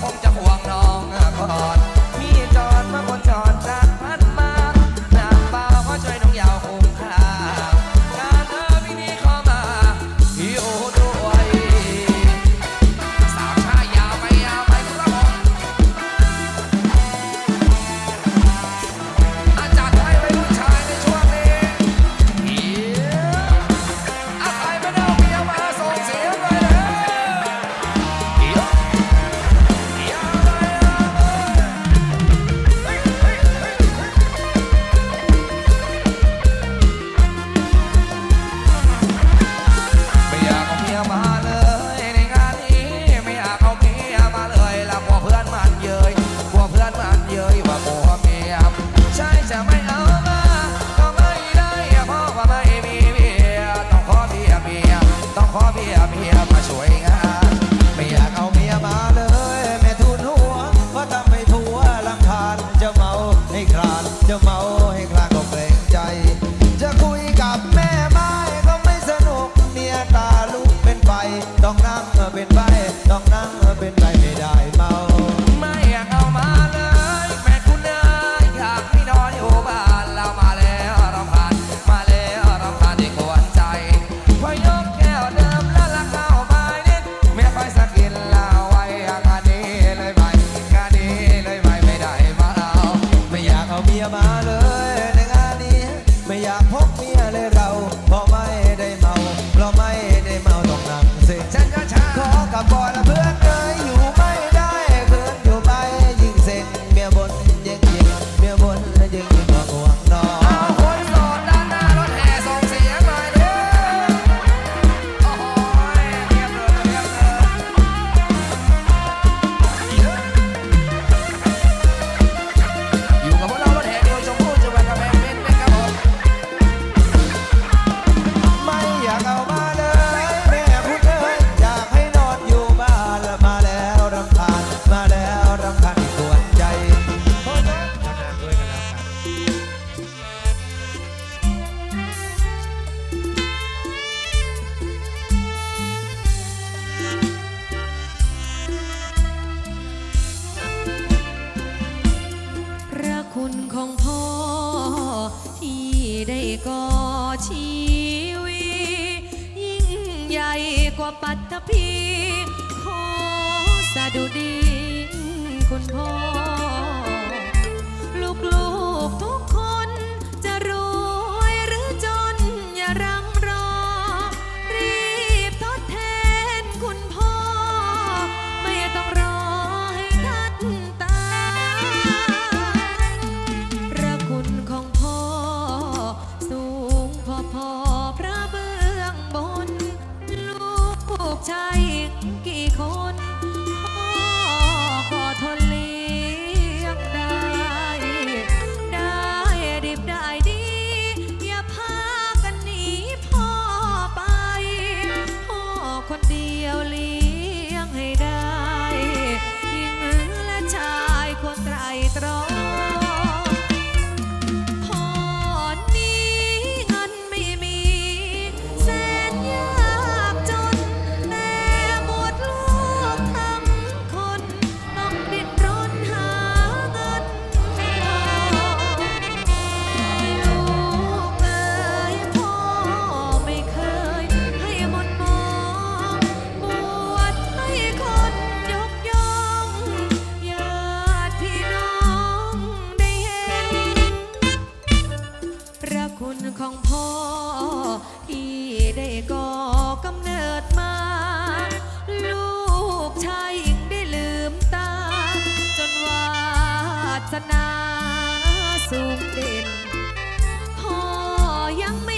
Oh. Sarah. É ญของพ่อ ที่ได้ก่อชีวิตยิ่งใหญ่กว่าปัตตภีขอสะดุดีคุณพ่อ ลูกลูก ใช่ บุญของพ่อ ที่ได้ก่อกำเนิดมา ลูกชายหญิงได้ลืมตา จนวาสนาสูงเด่น พ่อยังไม่